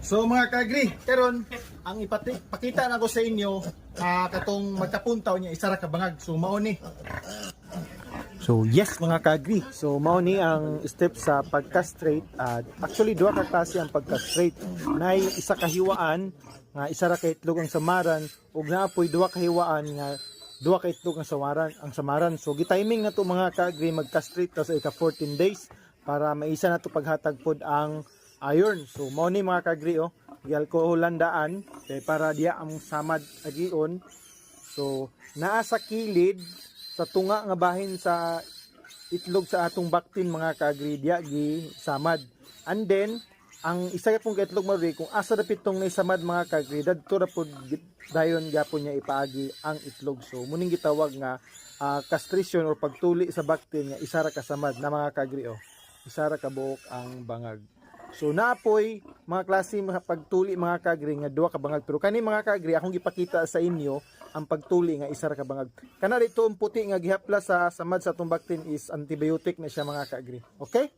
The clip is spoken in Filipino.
So mga kaagri, karon ang ipati, pakita na ko sa inyo ah, katong magkapuntaw niya isa ra ka bangag. So mao. So yes mga kaagri. So mao ni ang step sa pagka-straight. Ah, actually duha ka klase ang pagka-straight. Nay isa ka hiwaan nga isa ra ka itlog ang samaran ug naapoy duha ka hiwaan nga duha ka itlog ang samaran ang samaran. So gitiming na to mga kaagri magka-straight ta sa ika 14 days para maisa na to paghatag pod ang iron. So mao ni mga kagri oh, di alkoholan daan kay para diya ang samad agion. So naa sa kilid sa tunga nga bahin sa itlog sa atong baktin mga kagri diya gi samad. And then ang isa pong itlog mo rin, kung asa na pitong na samad mga kagri dadto ra pod dayon gyapon niya ipaagi ang itlog. So muning gitawag nga ah, castration or pagtuli sa baktin nga isa ra kasamad na mga kagri oh. Isa ra ka buok ang bangag. So naapoy mga klase mga pagtuli mga kagri nga duha ka bangag pero kani mga kagri akong gipakita sa inyo ang pagtuli nga isa ra ka bangag. Kana dito ang puti nga gihapla sa samad sa atong baktin is antibiotic na siya mga kagri. Okay?